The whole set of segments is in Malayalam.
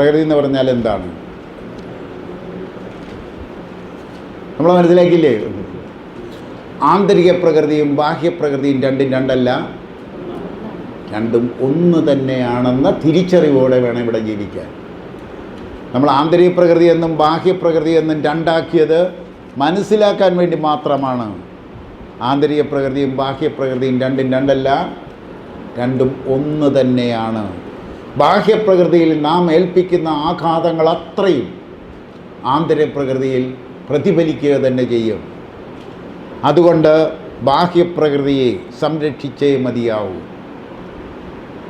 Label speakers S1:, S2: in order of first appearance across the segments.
S1: പ്രകൃതി എന്ന് പറഞ്ഞാൽ എന്താണ്? നമ്മൾ മനസ്സിലാക്കില്ലേ ആന്തരിക പ്രകൃതിയും ബാഹ്യപ്രകൃതിയും രണ്ടും രണ്ടല്ല. രണ്ടും ഒന്ന് തന്നെയാണെന്ന തിരിച്ചറിവോടെ വേണം ഇവിടെ ജീവിക്കാൻ. നമ്മൾ ആന്തരിക പ്രകൃതി എന്നും ബാഹ്യപ്രകൃതി എന്നും രണ്ടാക്കിയത് മനസ്സിലാക്കാൻ വേണ്ടി മാത്രമാണ്. ആന്തരിക പ്രകൃതിയും ബാഹ്യപ്രകൃതിയും രണ്ടും രണ്ടല്ല. രണ്ടും ഒന്ന് തന്നെയാണ്. ബാഹ്യപ്രകൃതിയിൽ നാം ഏൽപ്പിക്കുന്ന ആഘാതങ്ങൾ അത്രയും ആന്തരിക പ്രകൃതിയിൽ പ്രതിഫലിക്കുക തന്നെ ചെയ്യും. അതുകൊണ്ട് ബാഹ്യപ്രകൃതിയെ സംരക്ഷിച്ചേ മതിയാവൂ.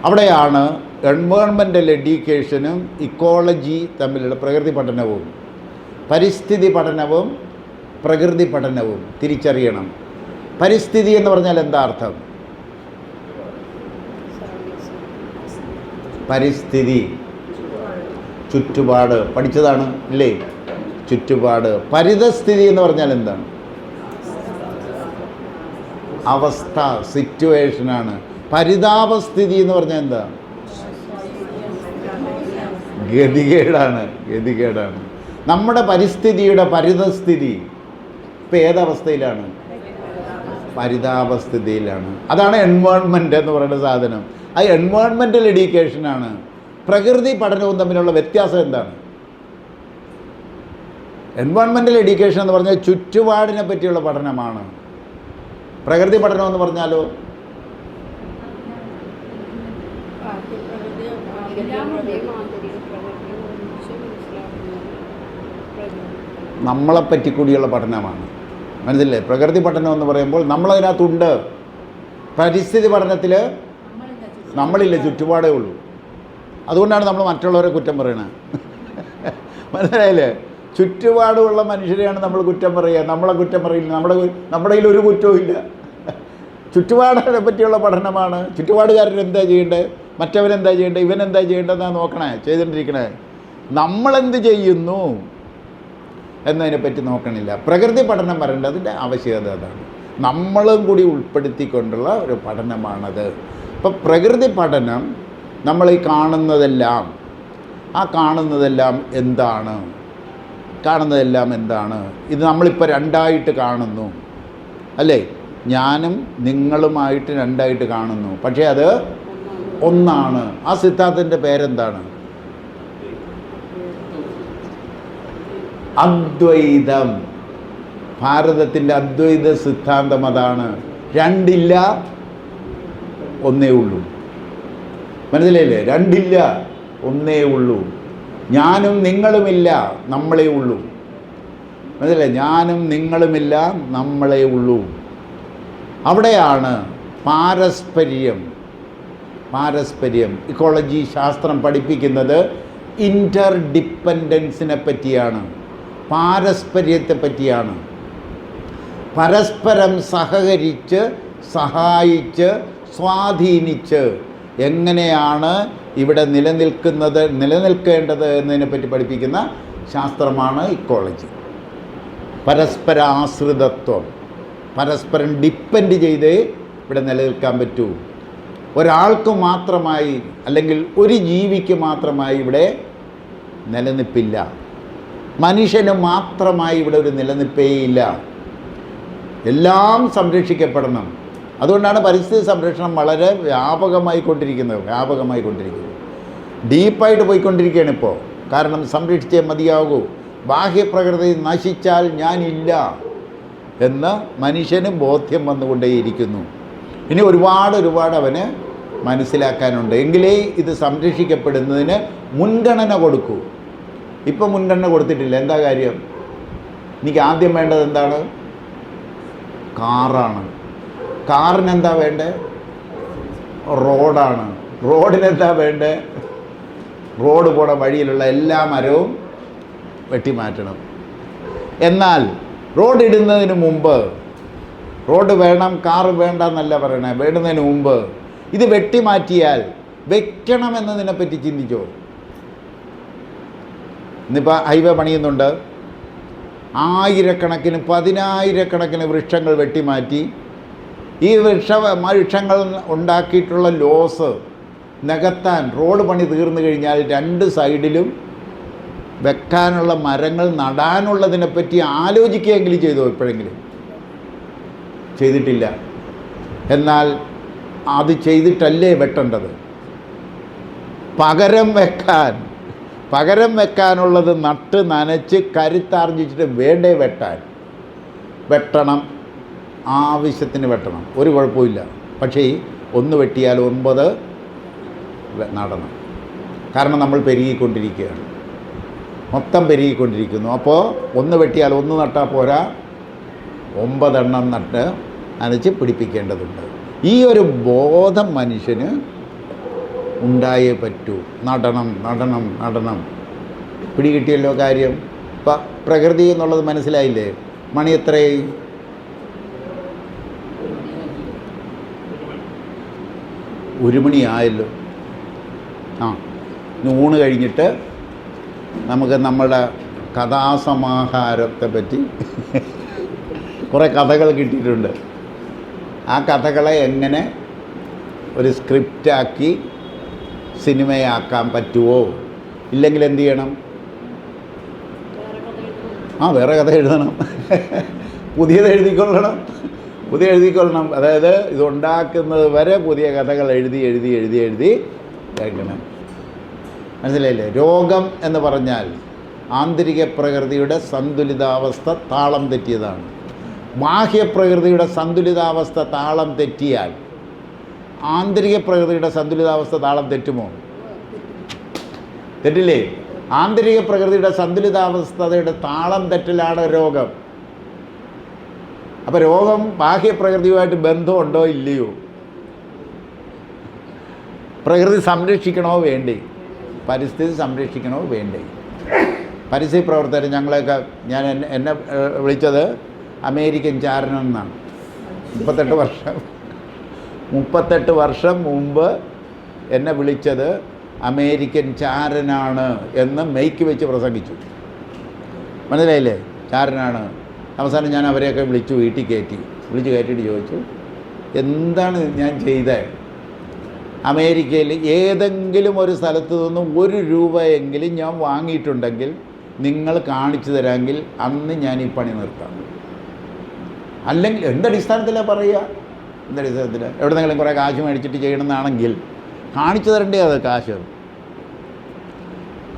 S1: അവിടെയാണ് എൻവയോൺമെന്റൽ എഡ്യൂക്കേഷനും ഇക്കോളജി തമ്മിലുള്ള പ്രകൃതി പഠനവും പരിസ്ഥിതി പഠനവും പ്രകൃതി പഠനവും തിരിച്ചറിയണം. പരിസ്ഥിതി എന്ന് പറഞ്ഞാൽ എന്താ അർത്ഥം? പരിസ്ഥിതി ചുറ്റുപാട് പഠിച്ചതാണ് ഇല്ലേ? ചുറ്റുപാട്. പരിതസ്ഥിതി എന്ന് പറഞ്ഞാൽ എന്താണ്? അവസ്ഥ സിറ്റുവേഷനാണ് പരിതാപസ്ഥിതി എന്ന് പറഞ്ഞാൽ എന്താ? ഗതികേടാണ് ഗതികേടാണ്. നമ്മുടെ പരിസ്ഥിതിയുടെ പരിതസ്ഥിതി ഇപ്പം ഏതവസ്ഥയിലാണ്? പരിതാപസ്ഥിതിയിലാണ്. അതാണ് എൻവയോൺമെന്റ് എന്ന് പറയുന്ന സാധനം. ആ എൻവയോൺമെന്റൽ എഡ്യൂക്കേഷനാണ് പ്രകൃതി പഠനവും തമ്മിലുള്ള വ്യത്യാസം എന്താണ്? എൻവയോൺമെന്റൽ എഡ്യൂക്കേഷൻ എന്ന് പറഞ്ഞാൽ ചുറ്റുപാടിനെ പറ്റിയുള്ള പഠനമാണ്. പ്രകൃതി പഠനം എന്ന് പറഞ്ഞാലോ? നമ്മളെ പറ്റി കൂടിയുള്ള പഠനമാണ്. മനസ്സിലെ പ്രകൃതി പഠനം എന്ന് പറയുമ്പോൾ നമ്മളതിനകത്തുണ്ട്. പരിസ്ഥിതി പഠനത്തിൽ നമ്മളില്ല ചുറ്റുപാടേ ഉള്ളൂ. അതുകൊണ്ടാണ് നമ്മൾ മറ്റുള്ളവരെ കുറ്റം പറയണത് മനസ്സിലായില്ലേ? ചുറ്റുപാടുമുള്ള മനുഷ്യരെയാണ് നമ്മൾ കുറ്റം പറയുക. നമ്മളെ കുറ്റം പറയില്ല. നമ്മുടെ നമ്മുടെ കയ്യിൽ ഒരു കുറ്റവും ഇല്ല. ചുറ്റുപാടിനെ പറ്റിയുള്ള പഠനമാണ്. ചുറ്റുപാടുകാരൻ എന്താ ചെയ്യേണ്ടത് മറ്റവനെന്താ ചെയ്യേണ്ടത് ഇവനെന്താ ചെയ്യേണ്ടതെന്നാണ് നോക്കണേ ചെയ്തുകൊണ്ടിരിക്കണേ നമ്മളെന്ത് ചെയ്യുന്നു എന്നതിനെ പറ്റി നോക്കണില്ല. പ്രകൃതി പഠനം വരേണ്ടതിന്റെ ആവശ്യകത അതാണ്. നമ്മളും കൂടി ഉൾപ്പെടുത്തിക്കൊണ്ടുള്ള ഒരു പഠനമാണത്. അപ്പോൾ പ്രകൃതി പഠനം നമ്മൾ ഈ കാണുന്നതെല്ലാം ആ കാണുന്നതെല്ലാം എന്താണ്? കാണുന്നതെല്ലാം എന്താണ്? ഇത് നമ്മളിപ്പോൾ രണ്ടായിട്ട് കാണുന്നു. അല്ലേ? ഞാനും നിങ്ങളുമായിട്ട് രണ്ടായിട്ട് കാണുന്നു. പക്ഷേ അത് ഒന്നാണ്. ആ സിദ്ധാന്തത്തിന്റെ പേരെന്താണ്? അദ്വൈതം. ഭാരതത്തിന്റെ അദ്വൈത സിദ്ധാന്തം അതാണ്. രണ്ടില്ല ഒന്നേ ഉള്ളൂ. മനസ്സിലായില്ലേ? രണ്ടില്ല ഒന്നേ ഉള്ളൂ. ഞാനും നിങ്ങളുമില്ല നമ്മളേ ഉള്ളൂ. മനസ്സിലായി ഞാനും നിങ്ങളുമില്ല നമ്മളേ ഉള്ളൂ. അവിടെയാണ് പാരസ്പര്യം. പാരസ്പര്യം. ഇക്കോളജി ശാസ്ത്രം പഠിപ്പിക്കുന്നത് ഇന്റർ ഡിപ്പെൻഡൻസിനെ പറ്റിയാണ്. പാരസ്പര്യത്തെ പറ്റിയാണ്. പരസ്പരം സഹകരിച്ച് സഹായിച്ച് സ്വാധീനിച്ച് എങ്ങനെയാണ് ഇവിടെ നിലനിൽക്കുന്നത് നിലനിൽക്കേണ്ടത് എന്നതിനെപ്പറ്റി പഠിപ്പിക്കുന്ന ശാസ്ത്രമാണ് ഇക്കോളജി പരസ്പര ആശ്രിതത്വം പരസ്പരം ഡിപ്പെൻഡ് ചെയ്തേ ഇവിടെ നിലനിൽക്കാൻ പറ്റൂ. ഒരാൾക്ക് മാത്രമായി അല്ലെങ്കിൽ ഒരു ജീവിക്ക് മാത്രമായി ഇവിടെ നിലനിൽപ്പില്ല. മനുഷ്യന് മാത്രമായി ഇവിടെ ഒരു നിലനിൽപ്പേയില്ല എല്ലാം സംരക്ഷിക്കപ്പെടണം. അതുകൊണ്ടാണ് പരിസ്ഥിതി സംരക്ഷണം വളരെ വ്യാപകമായി കൊണ്ടിരിക്കുന്നത് വ്യാപകമായി കൊണ്ടിരിക്കുന്നത് ഡീപ്പായിട്ട് പോയിക്കൊണ്ടിരിക്കുകയാണ് ഇപ്പോൾ. കാരണം സംരക്ഷിച്ചേ മതിയാകൂ. ബാഹ്യപ്രകൃതി നശിച്ചാൽ ഞാനില്ല എന്ന് മനുഷ്യന് ബോധ്യം വന്നുകൊണ്ടേയിരിക്കുന്നു. ഇനി ഒരുപാട് ഒരുപാട് അവന് മനസ്സിലാക്കാനുണ്ട്. എങ്കിലേ ഇത് സംരക്ഷിക്കപ്പെടുന്നതിന് മുൻഗണന കൊടുക്കൂ. ഇപ്പം മുൻഗണന കൊടുത്തിട്ടില്ല. എന്താ കാര്യം? എനിക്ക് ആദ്യം വേണ്ടത് എന്താണ്? കാറാണ്. കാറിന് എന്താ വേണ്ടേ? റോഡാണ്. റോഡിനെന്താ വേണ്ടേ? റോഡ് പോണ വഴിയിലുള്ള എല്ലാ മരവും വെട്ടിമാറ്റണം. എന്നാൽ റോഡ് ഇടുന്നതിന് മുമ്പ് റോഡ് വേണം കാറ് വേണ്ട എന്നല്ല പറയണേ വേണ്ടുന്നതിന് മുമ്പ് ഇത് വെട്ടിമാറ്റിയാൽ വെക്കണമെന്നതിനെ പറ്റി ചിന്തിച്ചോ? ഇന്നിപ്പോൾ ഹൈവേ പണിയുന്നുണ്ട്. ആയിരക്കണക്കിന് പതിനായിരക്കണക്കിന് വൃക്ഷങ്ങൾ വെട്ടിമാറ്റി ഈ വൃക്ഷ വൃക്ഷങ്ങൾ ഉണ്ടാക്കിയിട്ടുള്ള ലോസ് നികത്താൻ റോഡ് പണി തീർന്നു കഴിഞ്ഞാൽ രണ്ട് സൈഡിലും വെക്കാനുള്ള മരങ്ങൾ നടാനുള്ളതിനെപ്പറ്റി ആലോചിക്കുകയെങ്കിലും ചെയ്തോ എപ്പോഴെങ്കിലും ചെയ്തിട്ടില്ല. എന്നാൽ അത് ചെയ്തിട്ടല്ലേ വെട്ടേണ്ടത്? പകരം വെക്കാൻ പകരം വെക്കാനുള്ളത് നട്ട് നനച്ച് കരുത്താർജിച്ചിട്ട് വേണ്ടേ വെട്ടാൻ? വെട്ടണം. ആവശ്യത്തിന് വെട്ടണം. ഒരു കുഴപ്പമില്ല പക്ഷേ ഒന്ന് വെട്ടിയാൽ ഒൻപത് നടണം. കാരണം നമ്മൾ പെരുകിക്കൊണ്ടിരിക്കുകയാണ്. മൊത്തം പെരുകിക്കൊണ്ടിരിക്കുന്നു. അപ്പോൾ ഒന്ന് വെട്ടിയാൽ ഒന്ന് നട്ടാൽ പോരാ. ഒമ്പതെണ്ണം നട്ട് നനച്ച് പിടിപ്പിക്കേണ്ടതുണ്ട്. ഈ ഒരു ബോധം മനുഷ്യന് ഉണ്ടായേ പറ്റൂ. നടണം നടണം നടണം. പിടികിട്ടിയല്ലോ കാര്യം. ഇപ്പം പ്രകൃതി എന്നുള്ളത് മനസ്സിലായില്ലേ? മണി എത്രയായി? ഒരു മണിയായല്ലോ. ആ. ഊണ് കഴിഞ്ഞിട്ട് നമുക്ക് നമ്മുടെ കഥാസമാഹാരത്തെ പറ്റി കുറേ കഥകൾ കിട്ടിയിട്ടുണ്ട്. ആ കഥകളെ എങ്ങനെ ഒരു സ്ക്രിപ്റ്റാക്കി സിനിമയാക്കാൻ പറ്റുമോ ഇല്ലെങ്കിൽ എന്ത് ചെയ്യണം? ആ വേറെ കഥ എഴുതണം. പുതിയത് എഴുതിക്കൊള്ളണം. പുതിയ എഴുതിക്കൊള്ളണം. അതായത് ഇതുണ്ടാക്കുന്നത് വരെ പുതിയ കഥകൾ എഴുതി എഴുതി എഴുതി എഴുതി കേൾക്കണം. മനസ്സിലായില്ലേ? രോഗം എന്ന് പറഞ്ഞാൽ ആന്തരിക പ്രകൃതിയുടെ സന്തുലിതാവസ്ഥ താളം തെറ്റിയതാണ്. ബാഹ്യപ്രകൃതിയുടെ സന്തുലിതാവസ്ഥ താളം തെറ്റിയാൽ ആന്തരിക പ്രകൃതിയുടെ സന്തുലിതാവസ്ഥ താളം തെറ്റുമോ? തെറ്റില്ലേ? ആന്തരിക പ്രകൃതിയുടെ സന്തുലിതാവസ്ഥയുടെ താളം തെറ്റലാണ് രോഗം. അപ്പോൾ രോഗം ബാഹ്യപ്രകൃതിയുമായിട്ട് ബന്ധമുണ്ടോ ഇല്ലയോ? പ്രകൃതി സംരക്ഷിക്കണോ വേണ്ടേ? പരിസ്ഥിതി സംരക്ഷിക്കണോ വേണ്ടേ? പരിസ്ഥിതി പ്രവർത്തകർ ഞങ്ങളെയൊക്കെ ഞാൻ എന്നെ വിളിച്ചത് അമേരിക്കൻ ചാരണം എന്നാണ്. മുപ്പത്തെട്ട് വർഷം മുപ്പത്തെട്ട് വർഷം മുമ്പ് എന്നെ വിളിച്ചത് അമേരിക്കൻ ചാരനാണ് എന്ന് മെയ്ക്ക് വെച്ച് പ്രസംഗിച്ചു. മനസ്സിലായില്ലേ? ചാരനാണ്. അവസാനം ഞാൻ അവരെയൊക്കെ വിളിച്ചു വീട്ടിൽ കയറ്റി. വിളിച്ച് കയറ്റിയിട്ട് ചോദിച്ചു എന്താണ് ഞാൻ ചെയ്തത് അമേരിക്കയിൽ ഏതെങ്കിലും ഒരു സ്ഥലത്ത് നിന്നും ഒരു രൂപയെങ്കിലും ഞാൻ വാങ്ങിയിട്ടുണ്ടെങ്കിൽ നിങ്ങൾ കാണിച്ചു തരാമെങ്കിൽ അന്ന് ഞാൻ ഈ പണി നിർത്താം. അല്ലെങ്കിൽ എന്തടിസ്ഥാനത്തിലാണ് പറയുക? എന്തടിസ്ഥാനത്തിൽ എവിടെന്നെങ്കിലും കുറേ കാശ് മേടിച്ചിട്ട് ചെയ്യണമെന്നാണെങ്കിൽ കാണിച്ചു തരണ്ടേ അത് കാശ്?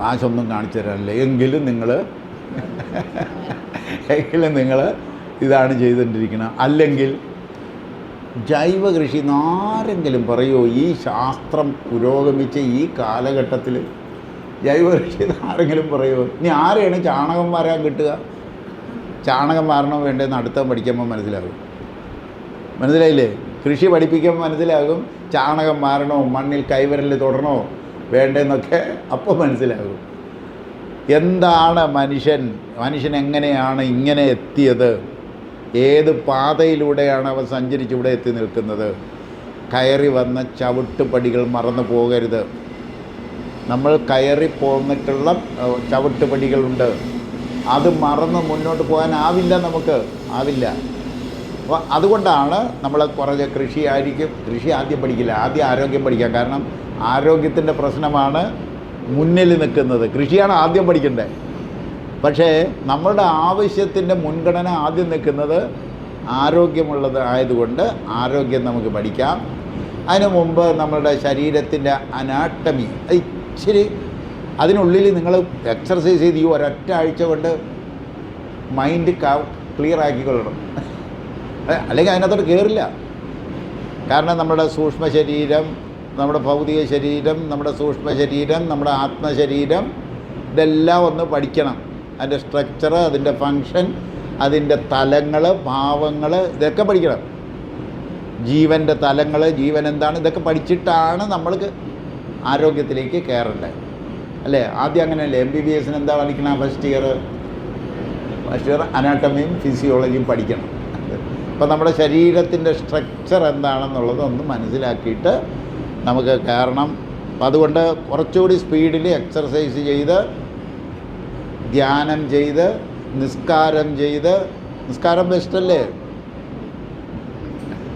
S1: കാശൊന്നും കാണിച്ചു തരാനില്ല. എങ്കിലും നിങ്ങൾ എങ്കിലും നിങ്ങൾ ഇതാണ് ചെയ്തുകൊണ്ടിരിക്കുന്നത് അല്ലെങ്കിൽ ജൈവ കൃഷി ആരെങ്കിലും പറയുമോ ഈ ശാസ്ത്രം പുരോഗമിച്ച ഈ കാലഘട്ടത്തിൽ ജൈവ കൃഷി ആരെങ്കിലും പറയുമോ ഇനി ആരെയാണ് ചാണകം മാറാൻ കിട്ടുക? ചാണകം മാറണോ വേണ്ടതെന്ന് അടുത്ത പഠിക്കുമ്പോൾ മനസ്സിലാകും. മനസ്സിലായില്ലേ? കൃഷി പഠിപ്പിക്കുമ്പോൾ മനസ്സിലാകും ചാണകം മാറണോ മണ്ണിൽ കൈവിരൽ തുടരണോ വേണ്ടെന്നൊക്കെ അപ്പോൾ മനസ്സിലാകും. എന്താണ് മനുഷ്യൻ? മനുഷ്യൻ എങ്ങനെയാണ് ഇങ്ങനെ എത്തിയത്? ഏത് പാതയിലൂടെയാണ് അവൻ സഞ്ചരിച്ച് ഇവിടെ എത്തി നിൽക്കുന്നത്? കയറി വന്ന ചവിട്ടുപടികൾ മറന്നു പോകരുത്. നമ്മൾ കയറി പോന്നിട്ടുള്ള ചവിട്ടുപടികളുണ്ട്. അത് മറന്ന് മുന്നോട്ട് പോകാനാവില്ല നമുക്ക്. ആവില്ല. അപ്പോൾ അതുകൊണ്ടാണ് നമ്മൾ കുറച്ച് കൃഷി ആയിരിക്കും കൃഷി ആദ്യം പഠിക്കില്ല ആദ്യം ആരോഗ്യം പഠിക്കാം. കാരണം ആരോഗ്യത്തിന്റെ പ്രശ്നമാണ് മുന്നിൽ നിൽക്കുന്നത്. കൃഷിയാണ് ആദ്യം പഠിക്കേണ്ടത് പക്ഷേ നമ്മളുടെ ആവശ്യത്തിന്റെ മുൻഗണന ആദ്യം നിൽക്കുന്നത് ആരോഗ്യമുള്ളത് ആയതുകൊണ്ട് ആരോഗ്യം നമുക്ക് പഠിക്കാം. അതിനു മുമ്പ് നമ്മളുടെ ശരീരത്തിന്റെ അനാട്ടമി അത് ഇച്ചിരി അതിനുള്ളിൽ നിങ്ങൾ എക്സർസൈസ് ചെയ്ത് ഈ ഒരൊറ്റ ആഴ്ച കൊണ്ട് മൈൻഡ് ക്ലിയർ ആക്കിക്കൊള്ളണം അല്ലെങ്കിൽ അതിനകത്തോട്ട് കയറില്ല കാരണം നമ്മുടെ സൂക്ഷ്മ ശരീരം നമ്മുടെ ഭൗതിക ശരീരം നമ്മുടെ സൂക്ഷ്മ ശരീരം നമ്മുടെ ആത്മശരീരം ഇതെല്ലാം ഒന്ന് പഠിക്കണം. അതിന്റെ സ്ട്രക്ചർ അതിന്റെ ഫങ്ഷൻ അതിന്റെ തലങ്ങൾ ഭാവങ്ങൾ ഇതൊക്കെ പഠിക്കണം. ജീവന്റെ തലങ്ങൾ ജീവൻ എന്താണ് ഇതൊക്കെ പഠിച്ചിട്ടാണ് നമ്മൾക്ക് ആരോഗ്യത്തിലേക്ക് കയറേണ്ടത് അല്ലേ? ആദ്യം അങ്ങനെയല്ലേ? എം ബി ബി എസിന് എന്താ പഠിക്കണം? ഫസ്റ്റ് ഇയർ ഫസ്റ്റ് ഇയർ അനാട്ടമിയും ഫിസിയോളജിയും പഠിക്കണം. അപ്പോൾ നമ്മുടെ ശരീരത്തിന്റെ സ്ട്രക്ചർ എന്താണെന്നുള്ളത് ഒന്ന് മനസ്സിലാക്കിയിട്ട് നമുക്ക് കയറണം അപ്പം അതുകൊണ്ട് കുറച്ചുകൂടി സ്പീഡിൽ എക്സർസൈസ് ചെയ്ത് ധ്യാനം ചെയ്ത് നിസ്കാരം ചെയ്ത് നിസ്കാരം ബെസ്റ്റല്ലേ?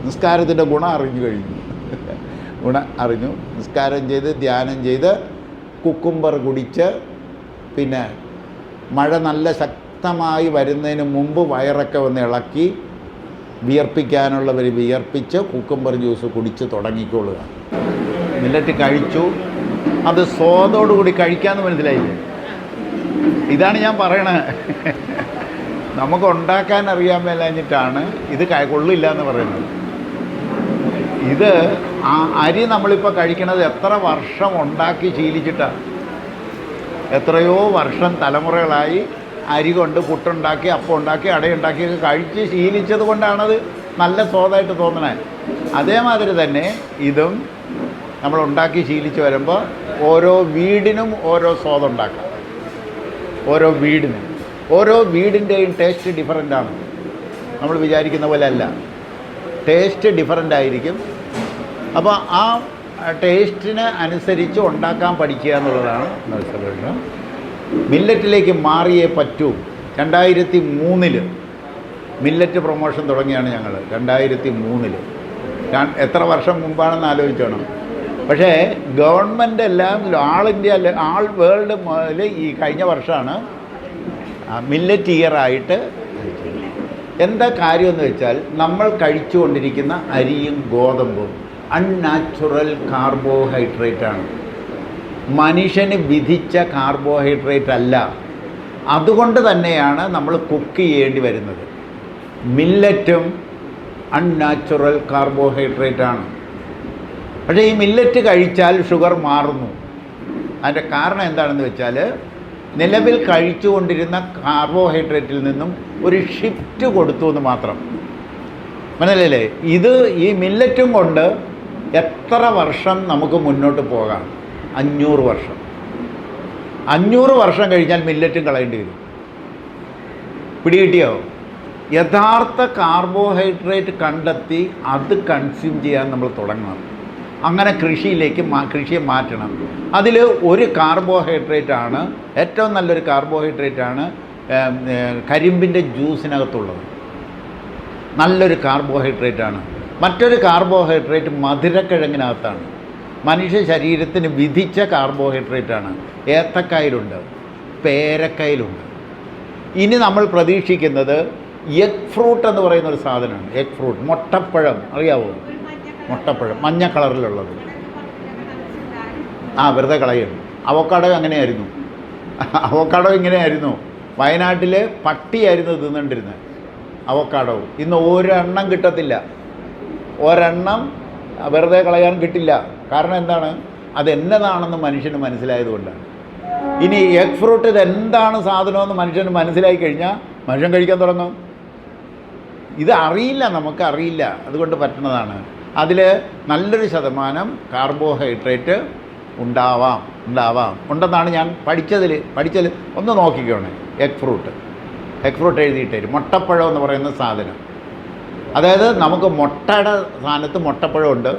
S1: നിസ്കാരത്തിന്റെ ഗുണം അറിഞ്ഞു കഴിഞ്ഞു. ഗുണം അറിഞ്ഞു. നിസ്കാരം ചെയ്ത് ധ്യാനം ചെയ്ത് കുക്കുംബർ കുടിച്ച് പിന്നെ മഴ നല്ല ശക്തമായി വരുന്നതിന് മുമ്പ് വയറൊക്കെ ഒന്ന് ഇളക്കി വിയർപ്പിക്കാനുള്ളവർ വിയർപ്പിച്ച് കുക്കുംബർ ജ്യൂസ് കുടിച്ച് തുടങ്ങിക്കൊള്ളുക. മില്ലറ്റ് കഴിച്ചു. അത് സ്വാദോടുകൂടി കഴിക്കാമെന്ന് മനസ്സിലായില്ലേ? ഇതാണ് ഞാൻ പറയണത്. നമുക്ക് ഉണ്ടാക്കാൻ അറിയാൻ മേലഞ്ഞിട്ടാണ് ഇത് കൊള്ളില്ല എന്ന് പറയുന്നത്. ഇത് ആ അരി നമ്മളിപ്പോൾ കഴിക്കണത് എത്ര വർഷം ഉണ്ടാക്കി ശീലിച്ചിട്ടാണ് എത്രയോ വർഷം തലമുറകളായി അരി കൊണ്ട് പുട്ടുണ്ടാക്കി അപ്പം ഉണ്ടാക്കി അടയുണ്ടാക്കിയൊക്കെ കഴിച്ച് ശീലിച്ചത് കൊണ്ടാണത് നല്ല സ്വാദായിട്ട് തോന്നണേ. അതേമാതിരി തന്നെ ഇതും നമ്മൾ ഉണ്ടാക്കി ശീലിച്ച് വരുമ്പോൾ ഓരോ വീടിനും ഓരോ സ്വാദുണ്ടാക്കാം ഓരോ വീടിനും. ഓരോ വീടിന്റെയും ടേസ്റ്റ് ഡിഫറന്റ് ആണ്. നമ്മൾ വിചാരിക്കുന്ന പോലെ അല്ല. ടേസ്റ്റ് ഡിഫറന്റ് ആയിരിക്കും. അപ്പോൾ ആ ടേസ്റ്റിന് അനുസരിച്ച് ഉണ്ടാക്കാൻ പഠിക്കുക എന്നുള്ളതാണ് മത്സരം മില്ലറ്റിലേക്ക് മാറിയേ പറ്റൂ. രണ്ടായിരത്തി മൂന്നിൽ മില്ലറ്റ് പ്രൊമോഷൻ തുടങ്ങിയാണ് ഞങ്ങൾ രണ്ടായിരത്തി മൂന്നിൽ എത്ര വർഷം മുമ്പാണെന്ന് ആലോചിച്ചോണം പക്ഷേ ഗവൺമെന്റ് എല്ലാം ആൾ ഇന്ത്യ ആൾ വേൾഡ് മുതൽ ഈ കഴിഞ്ഞ വർഷമാണ് മില്ലറ്റ് ഇയർ ആയിട്ട് എന്താ കാര്യമെന്ന് വെച്ചാൽ നമ്മൾ കഴിച്ചുകൊണ്ടിരിക്കുന്ന അരിയും ഗോതമ്പും അൺനാച്ചുറൽ കാർബോഹൈഡ്രേറ്റ് ആണ് മനുഷ്യന് വിധിച്ച കാർബോഹൈഡ്രേറ്റ് അല്ല. അതുകൊണ്ട് തന്നെയാണ് നമ്മൾ കുക്ക് ചെയ്യേണ്ടി വരുന്നത്. മില്ലറ്റും അൺനാച്ചുറൽ കാർബോഹൈഡ്രേറ്റ് ആണ് പക്ഷേ ഈ മില്ലറ്റ് കഴിച്ചാൽ ഷുഗർ മാറുന്നു. അതിന്റെ കാരണം എന്താണെന്ന് വെച്ചാൽ നിലവിൽ കഴിച്ചുകൊണ്ടിരുന്ന കാർബോഹൈഡ്രേറ്റിൽ നിന്നും ഒരു ഷിഫ്റ്റ് കൊടുത്തു എന്ന് മാത്രം. മനസ്സിലല്ലേ ഇത് ഈ മില്ലറ്റും കൊണ്ട് എത്ര വർഷം നമുക്ക് മുന്നോട്ട് പോകാം? അഞ്ഞൂറ് വർഷം. അഞ്ഞൂറ് വർഷം കഴിഞ്ഞാൽ മില്ലറ്റും കളയേണ്ടി വരും. പിടികിട്ടിയോ? യഥാർത്ഥ കാർബോഹൈഡ്രേറ്റ് കണ്ടെത്തി അത് കൺസ്യൂം ചെയ്യാൻ നമ്മൾ തുടങ്ങണം. അങ്ങനെ കൃഷിയിലേക്ക് മാ കൃഷിയെ മാറ്റണം. അതിൽ ഒരു കാർബോഹൈഡ്രേറ്റ് ആണ് ഏറ്റവും നല്ലൊരു കാർബോഹൈഡ്രേറ്റ് ആണ് ഏം, കരിമ്പിന്റെ ജ്യൂസിനകത്തുള്ളത് നല്ലൊരു കാർബോഹൈഡ്രേറ്റ് ആണ്. മറ്റൊരു കാർബോഹൈഡ്രേറ്റ് മധുരക്കിഴങ്ങിനകത്താണ്. മനുഷ്യ ശരീരത്തിന് വിധിച്ച കാർബോഹൈഡ്രേറ്റ് ആണ്. ഏത്തക്കായിലുണ്ട് പേരക്കായിലുണ്ട്. ഇനി നമ്മൾ പ്രതീക്ഷിക്കുന്നത് എഗ് ഫ്രൂട്ട് എന്ന് പറയുന്ന ഒരു സാധനമാണ്. എഗ് ഫ്രൂട്ട് മുട്ടപ്പഴം അറിയാവോ? മുട്ടപ്പഴം മഞ്ഞ കളറിലുള്ളത്. ആ വെറുതെ കളയും. അവക്കാടോ അങ്ങനെയായിരുന്നു അവക്കാടോ ഇങ്ങനെയായിരുന്നു വയനാട്ടിൽ പട്ടിയായിരുന്നു തിന്നുകൊണ്ടിരുന്നത് അവക്കാടോ. ഇന്ന് ഒരെണ്ണം കിട്ടത്തില്ല. ഒരെണ്ണം വെറുതെ കളയാൻ കിട്ടില്ല. കാരണം എന്താണ്? അത് എന്നതാണെന്ന് മനുഷ്യന് മനസ്സിലായതുകൊണ്ടാണ് ഇനി എഗ് ഫ്രൂട്ട് ഇത് എന്താണ് സാധനമെന്ന് മനുഷ്യന് മനസ്സിലായി കഴിഞ്ഞാൽ മനുഷ്യൻ കഴിക്കാൻ തുടങ്ങും. ഇത് അറിയില്ല നമുക്ക് അറിയില്ല. അതുകൊണ്ട് പറ്റുന്നതാണ്. അതിൽ നല്ലൊരു ശതമാനം കാർബോഹൈഡ്രേറ്റ് ഉണ്ടാവാം ഉണ്ടാവാം. ഉണ്ടെന്നാണ് ഞാൻ പഠിച്ചതിൽ പഠിച്ചതിൽ ഒന്ന് നോക്കിക്കോണേ എഗ് ഫ്രൂട്ട് എഗ് ഫ്രൂട്ട് എഴുതിയിട്ട് തരും മുട്ടപ്പഴം എന്ന് പറയുന്ന സാധനം. അതായത് നമുക്ക് മുട്ടയുടെ
S2: സാധനത്ത് പോലെ ഉണ്ട്.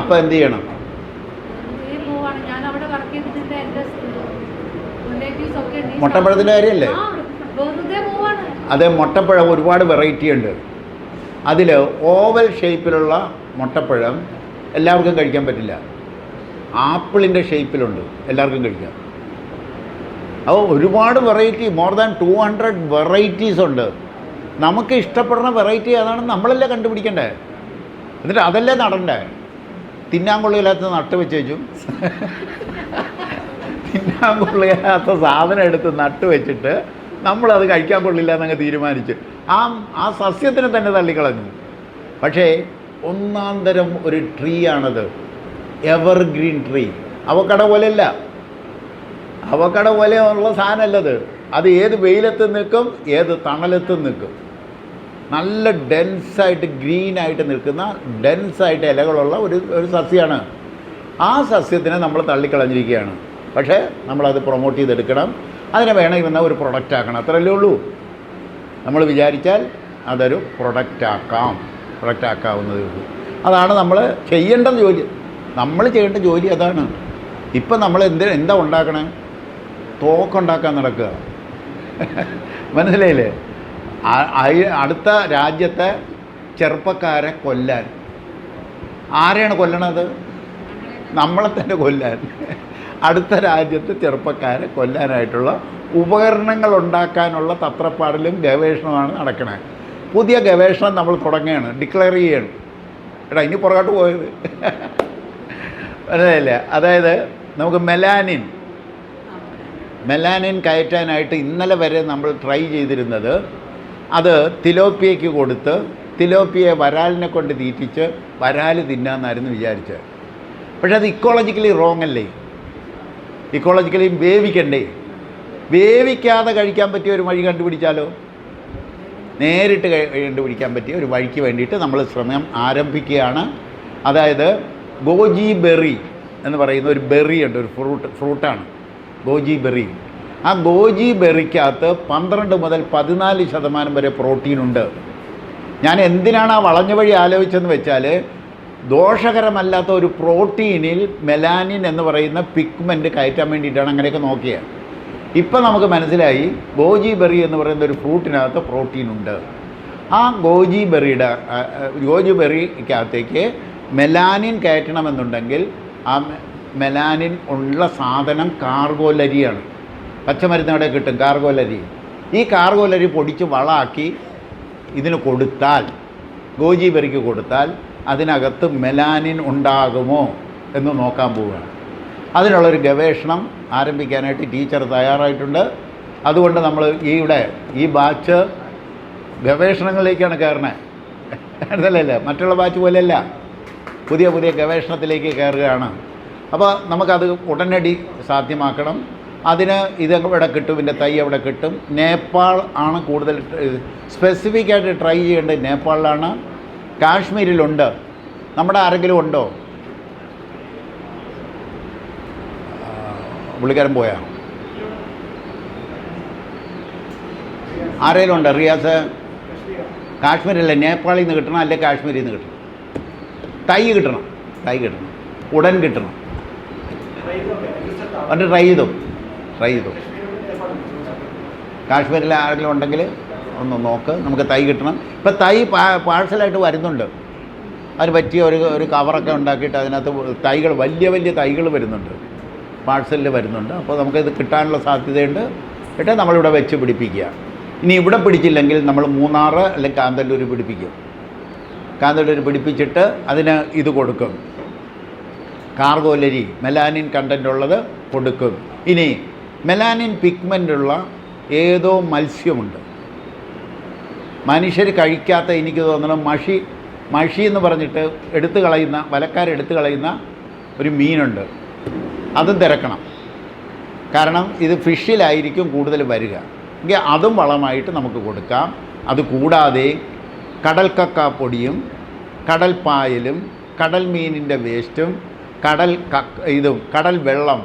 S1: അപ്പം എന്ത്
S2: കഴിക്കില്ല
S1: മുട്ടപ്പഴത്തിന്റെ കാര്യമല്ലേ? അത് മുട്ടപ്പഴം ഒരുപാട് വെറൈറ്റി ഉണ്ട്. അതിൽ ഓവൽ ഷേപ്പിലുള്ള മുട്ടപ്പഴം എല്ലാവർക്കും കഴിക്കാൻ പറ്റില്ല. ആപ്പിളിന്റെ ഷേപ്പിലുണ്ട് എല്ലാവർക്കും കഴിക്കാം. അപ്പോൾ ഒരുപാട് variety more than two hundred varieties ഉണ്ട്. നമുക്ക് ഇഷ്ടപ്പെടുന്ന വെറൈറ്റി അതാണ് നമ്മളല്ലേ കണ്ടുപിടിക്കണ്ടേ? എന്നിട്ട് അതല്ലേ നടണ്ടേ? തിന്നാൻ കൊള്ളില്ലാത്ത നട്ട് വെച്ച് വെച്ചു തിന്നാൻ കൊള്ളില്ലാത്ത സാധനം എടുത്ത് നട്ട് വെച്ചിട്ട് നമ്മളത് കഴിക്കാൻ കൊള്ളില്ല എന്നങ്ങ് തീരുമാനിച്ചു. ആ ആ സസ്യത്തിനെ തന്നെ തള്ളിക്കളഞ്ഞു. പക്ഷേ ഒന്നാം തരം ഒരു ട്രീ ആണത്. എവർഗ്രീൻ ട്രീ അവക്കട പോലെയല്ല. അവക്കട പോലെ ഉള്ള സാധനമല്ലത്. അത് ഏത് വെയിലത്ത് നിൽക്കും ഏത് തണലത്ത് നിൽക്കും. നല്ല ഡെൻസായിട്ട് ഗ്രീനായിട്ട് നിൽക്കുന്ന ഡെൻസായിട്ട് ഇലകളുള്ള ഒരു ഒരു സസ്യമാണ് ആ സസ്യത്തിനെ നമ്മൾ തള്ളിക്കളഞ്ഞിരിക്കുകയാണ്. പക്ഷേ നമ്മളത് പ്രൊമോട്ട് ചെയ്തെടുക്കണം. അതിനെ വേണമെങ്കിൽ വന്നാൽ ഒരു പ്രൊഡക്റ്റ് ആക്കണം. അത്രയല്ലേ ഉള്ളൂ. നമ്മൾ വിചാരിച്ചാൽ അതൊരു പ്രൊഡക്റ്റ് ആക്കാം. പ്രൊഡക്റ്റ് ആക്കാവുന്നതേ ഉള്ളൂ. അതാണ് നമ്മൾ ചെയ്യേണ്ട ജോലി. നമ്മൾ ചെയ്യേണ്ട ജോലി അതാണ്. ഇപ്പം നമ്മൾ എന്ത് എന്താ ഉണ്ടാക്കണേ? തോക്കുണ്ടാക്കാൻ നടക്കുക. മനസ്സിലായില്ലേ? അടുത്ത രാജ്യത്തെ ചെറുപ്പക്കാരെ കൊല്ലാൻ. ആരെയാണ് കൊല്ലണത്? നമ്മളെ തന്നെ കൊല്ലാൻ. അടുത്ത രാജ്യത്ത് ചെറുപ്പക്കാരെ കൊല്ലാനായിട്ടുള്ള ഉപകരണങ്ങൾ ഉണ്ടാക്കാനുള്ള തത്രപ്പാടിലും ഗവേഷണമാണ് നടക്കുന്നത് പുതിയ ഗവേഷണം നമ്മൾ തുടങ്ങുകയാണ്. ഡിക്ലെയർ ചെയ്യണം. എടാ ഇനി പുറകോട്ട് പോയത്. മനസ്സിലായില്ലേ? അതായത് നമുക്ക് മെലാനിൻ മെലാനിൻ കയറ്റാനായിട്ട് ഇന്നലെ വരെ നമ്മൾ ട്രൈ ചെയ്തിരുന്നത് അത് തിലോപ്പിയയ്ക്ക് കൊടുത്ത് തിലോപ്പിയെ വരാലിനെ കൊണ്ട് തീറ്റിച്ച് വരാൽ തിന്നാന്നായിരുന്നു വിചാരിച്ചത്. പക്ഷേ അത് ഇക്കോളജിക്കലി റോങ് അല്ലേ? ഇക്കോളജിക്കലി വേവിക്കണ്ടേ? വേവിക്കാതെ കഴിക്കാൻ പറ്റിയ ഒരു വഴി കണ്ടുപിടിച്ചാലോ? നേരിട്ട് കണ്ടുപിടിക്കാൻ പറ്റിയ ഒരു വഴിക്ക് വേണ്ടിയിട്ട് നമ്മൾ ശ്രമം ആരംഭിക്കുകയാണ്. അതായത് ഗോജി ബെറി എന്ന് പറയുന്ന ഒരു ബെറി ഉണ്ട് ഒരു ഫ്രൂട്ട് ഫ്രൂട്ടാണ്. Goji berry. ആ ഗോജി ബെറിക്കകത്ത് പന്ത്രണ്ട് മുതൽ പതിനാല് ശതമാനം വരെ പ്രോട്ടീൻ ഉണ്ട്. ഞാൻ എന്തിനാണ് ആ വളഞ്ഞ വഴി ആലോചിച്ചതെന്ന് വെച്ചാൽ ദോഷകരമല്ലാത്ത ഒരു പ്രോട്ടീനിൽ മെലാനിൻ എന്ന് പറയുന്ന പിഗ്മെന്റ് കയറ്റാൻ വേണ്ടിയിട്ടാണ് അങ്ങനെയൊക്കെ നോക്കിയത് ഇപ്പം നമുക്ക് മനസ്സിലായി ഗോജി ബെറി എന്ന് പറയുന്ന ഒരു ഫ്രൂട്ടിനകത്ത് പ്രോട്ടീൻ ഉണ്ട്. ആ ഗോജി ബെറിയുടെ ഗോജി ബെറിക്കകത്തേക്ക് മെലാനിൻ കയറ്റണമെന്നുണ്ടെങ്കിൽ ആ മെലാനിൻ ഉള്ള സാധനം കാർഗോലരിയാണ്. പച്ചമരുന്നവിടെ കിട്ടും കാർഗോലരി. ഈ കാർഗോലരി പൊടിച്ച് വളാക്കി ഇതിന് കൊടുത്താൽ ഗോജി ബെറിക്ക് കൊടുത്താൽ അതിനകത്ത് മെലാനിൻ ഉണ്ടാകുമോ എന്ന് നോക്കാൻ പോവുകയാണ്. അതിനുള്ളൊരു ഗവേഷണം ആരംഭിക്കാനായിട്ട് ടീച്ചർ തയ്യാറായിട്ടുണ്ട്. അതുകൊണ്ട് നമ്മൾ ഈയുടെ ഈ ബാച്ച് ഗവേഷണങ്ങളിലേക്കാണ് കയറണേ. അതല്ലല്ലേ? മറ്റുള്ള ബാച്ച് പോലെയല്ല. പുതിയ പുതിയ ഗവേഷണത്തിലേക്ക് കയറുകയാണ്. അപ്പോൾ നമുക്കത് ഉടനടി സാധ്യമാക്കണം. അതിന് ഇത് എവിടെ കിട്ടും? ഇതിന്റെ തൈ എവിടെ കിട്ടും? നേപ്പാൾ ആണ് കൂടുതൽ സ്പെസിഫിക്കായിട്ട് ട്രൈ ചെയ്യേണ്ടത് നേപ്പാളിലാണ്. കാശ്മീരിലുണ്ട്. നമ്മുടെ ആരെങ്കിലും ഉണ്ടോ? പുള്ളിക്കാരൻ പോയാ? ആരെങ്കിലും ഉണ്ടോ? റിയാസ്? കാശ്മീരല്ലേ നേപ്പാളിൽ നിന്ന് കിട്ടണം അല്ലെ കാശ്മീരിൽ നിന്ന് കിട്ടണം? തൈ കിട്ടണം. തൈ കിട്ടണം. ഉടൻ കിട്ടണം. എന്നിട്ട് ട്രൈ ചെയ്തു. ട്രൈ ചെയ്തു. കാശ്മീരിൽ ആരെങ്കിലും ഉണ്ടെങ്കിൽ ഒന്ന് നോക്ക്. നമുക്ക് തൈ കിട്ടണം. ഇപ്പം തൈ പാഴ്സലായിട്ട് വരുന്നുണ്ട്. അതിന് പറ്റിയ ഒരു ഒരു കവറൊക്കെ ഉണ്ടാക്കിയിട്ട് അതിനകത്ത് തൈകൾ വലിയ വലിയ തൈകൾ വരുന്നുണ്ട്. പാഴ്സലിൽ വരുന്നുണ്ട്. അപ്പോൾ നമുക്കിത് കിട്ടാനുള്ള സാധ്യതയുണ്ട്. എന്നിട്ട് നമ്മളിവിടെ വെച്ച് പിടിപ്പിക്കുക. ഇനി ഇവിടെ പിടിച്ചില്ലെങ്കിൽ നമ്മൾ മൂന്നാർ അല്ലെങ്കിൽ കാന്തല്ലൂർ പിടിപ്പിക്കും. കാന്തല്ലൂർ പിടിപ്പിച്ചിട്ട് അതിന് ഇത് കൊടുക്കും. കാർഗോലരി മെലാനിൻ കണ്ടന്റ് ഉള്ളത് കൊടുക്കും. ഇനി മെലാനിൻ പിഗ്മെന്റ് ഉള്ള ഏതോ മത്സ്യമുണ്ട്. മനുഷ്യർ കഴിക്കാത്ത എനിക്ക് തോന്നണം മഷി മഷി എന്ന് പറഞ്ഞിട്ട് എടുത്തു കളയുന്ന വലക്കാരെടുത്ത് കളയുന്ന ഒരു മീനുണ്ട്. അതും തിരക്കണം. കാരണം ഇത് ഫിഷിലായിരിക്കും കൂടുതൽ വരിക. എങ്കിൽ അതും വളമായിട്ട് നമുക്ക് കൊടുക്കാം. അത് കൂടാതെ കടൽ പൊടിയും കടൽ മീനിന്റെ വേസ്റ്റും കടൽ കക്ക ഇതും കടൽ വെള്ളം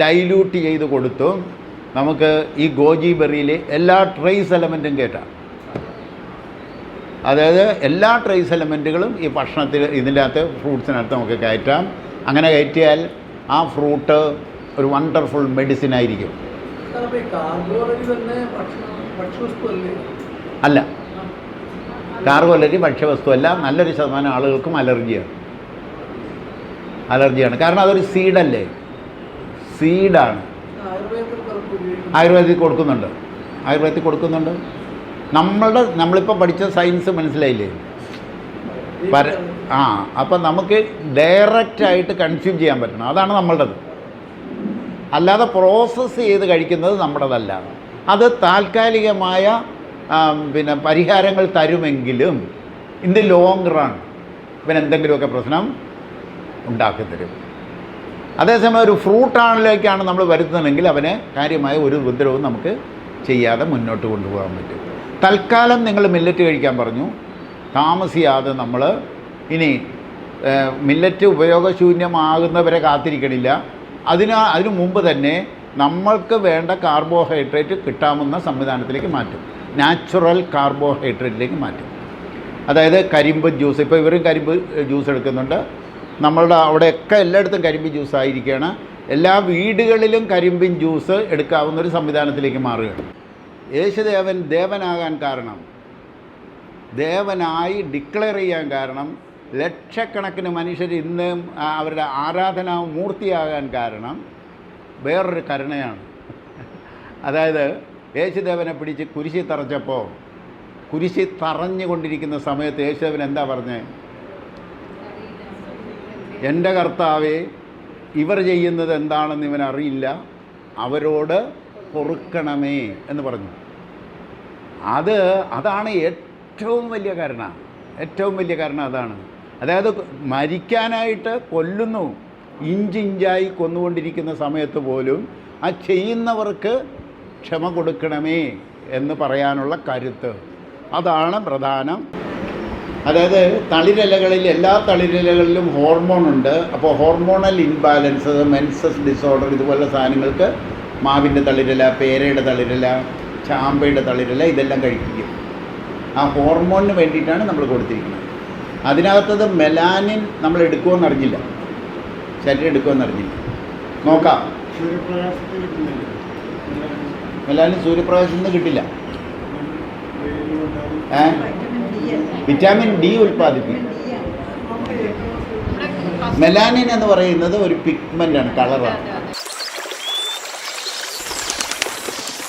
S1: ഡൈല്യൂട്ട് ചെയ്ത് കൊടുത്തും നമുക്ക് ഈ ഗോജി ബെറിയിലെ എല്ലാ ട്രേസ് എലമെന്റും കയറ്റാം അതായത് എല്ലാ ട്രേസ് എലമെന്റുകളും ഈ ഭക്ഷണത്തിൽ ഇതിന്റെ അകത്ത് ഫ്രൂട്ട്സിനകത്ത് നമുക്ക് കയറ്റാം. അങ്ങനെ കയറ്റിയാൽ ആ ഫ്രൂട്ട് ഒരു വണ്ടർഫുൾ മെഡിസിൻ ആയിരിക്കും. അല്ല. കാർഗോലരി ഭക്ഷ്യവസ്തുവല്ല നല്ലൊരു ശതമാനം ആളുകൾക്കും അലർജിയാണ്. അലർജിയാണ്. കാരണം അതൊരു സീഡല്ലേ സീഡാണ്
S3: ആയുർവേദത്തിൽ
S1: കൊടുക്കുന്നുണ്ട്. ആയുർവേദത്തിൽ കൊടുക്കുന്നുണ്ട്. നമ്മളുടെ നമ്മളിപ്പോൾ പഠിച്ച സയൻസ് മനസ്സിലായില്ലേ? പര ആ അപ്പം നമുക്ക് ഡയറക്റ്റായിട്ട് കൺസ്യൂം ചെയ്യാൻ പറ്റണം. അതാണ് നമ്മളുടേത്. അല്ലാതെ പ്രോസസ്സ് ചെയ്ത് കഴിക്കുന്നത് നമ്മുടേതല്ല. അത് താൽക്കാലികമായ പിന്നെ പരിഹാരങ്ങൾ തരുമെങ്കിലും ഇന്ത് ലോങ് റൺ പിന്നെ എന്തെങ്കിലുമൊക്കെ പ്രശ്നം ഉണ്ടാക്കി തരും അതേസമയം ഒരു ഫ്രൂട്ടാണിലേക്കാണ് നമ്മൾ വരുത്തുന്നതെങ്കിൽ അവനെ കാര്യമായ ഒരു ഉപദ്രവവും നമുക്ക് ചെയ്യാതെ മുന്നോട്ട് കൊണ്ടുപോകാൻ പറ്റും. തൽക്കാലം നിങ്ങൾ മില്ലറ്റ് കഴിക്കാൻ പറഞ്ഞു. താമസിയാതെ നമ്മൾ ഇനി മില്ലറ്റ് ഉപയോഗശൂന്യമാകുന്നവരെ കാത്തിരിക്കണില്ല. അതിന് അതിനു മുമ്പ് തന്നെ നമ്മൾക്ക് വേണ്ട കാർബോഹൈഡ്രേറ്റ് കിട്ടാവുന്ന സംവിധാനത്തിലേക്ക് മാറ്റും. നാച്ചുറൽ കാർബോഹൈഡ്രേറ്റിലേക്ക് മാറ്റും. അതായത് കരിമ്പ് ജ്യൂസ് ഇപ്പോൾ ഇവരും കരിമ്പ് ജ്യൂസ് എടുക്കുന്നുണ്ട്. നമ്മളുടെ അവിടെയൊക്കെ എല്ലായിടത്തും കരിമ്പ് ജ്യൂസ് ആയിരിക്കുകയാണ് എല്ലാ വീടുകളിലും കരിമ്പിൻ ജ്യൂസ് എടുക്കാവുന്ന ഒരു സംവിധാനത്തിലേക്ക് മാറുകയാണ്. യേശുദേവൻ ദേവനാകാൻ കാരണം. ദേവനായി ഡിക്ലെയർ ചെയ്യാൻ കാരണം. ലക്ഷക്കണക്കിന് മനുഷ്യർ ഇന്ന് അവരുടെ ആരാധന മൂർത്തിയാകാൻ കാരണം. വേറൊരു കരുണയാണ്. അതായത് യേശുദേവനെ പിടിച്ച് കുരിശി തറച്ചപ്പോൾ കുരിശി തറഞ്ഞുകൊണ്ടിരിക്കുന്ന സമയത്ത് യേശുദേവൻ എന്താ പറഞ്ഞത് എന്റെ കർത്താവെ ഇവർ ചെയ്യുന്നത് എന്താണെന്ന് ഇവൻ അറിയില്ല അവരോട് പൊറുക്കണമേ എന്ന് പറഞ്ഞു. അത് അതാണ് ഏറ്റവും വലിയ കാരണം. ഏറ്റവും വലിയ കാരണം അതാണ്. അതായത് മരിക്കാനായിട്ട് കൊല്ലുന്നു. ഇഞ്ചിഞ്ചായി കൊന്നുകൊണ്ടിരിക്കുന്ന സമയത്ത് പോലും ആ ചെയ്യുന്നവർക്ക് ക്ഷമ കൊടുക്കണമേ എന്ന് പറയാനുള്ള കരുത്ത്. അതാണ് പ്രധാനം. അതായത് തളിരിലകളിൽ എല്ലാ തളിരിലകളിലും ഹോർമോൺ ഉണ്ട്. അപ്പോൾ ഹോർമോണൽ ഇൻബാലൻസ് മെൻസസ് ഡിസോർഡർ ഇതുപോലുള്ള സാധനങ്ങൾക്ക് മാവിന്റെ തളിരില പേരയുടെ തളിരില ചാമ്പയുടെ തളിരില ഇതെല്ലാം കഴിക്കുകയും ആ ഹോർമോണിന് വേണ്ടിയിട്ടാണ് നമ്മൾ കൊടുത്തിരിക്കുന്നത്. അതിനകത്തത് മെലാനിൻ നമ്മൾ എടുക്കുമെന്ന് അറിഞ്ഞില്ല. ശരീരം എടുക്കുമെന്ന് അറിഞ്ഞില്ല. നോക്കാം. മെലാനിൻ സൂര്യപ്രകാശത്തിൽ നിന്ന് കിട്ടില്ല. ഏ? Vitamin D ഉൽപ്പാദിപ്പിക്കും. മെലാനിൻ എന്ന് പറയുന്നത് ഒരു പിഗ്മെന്റ് ആണ് കളറാണ്.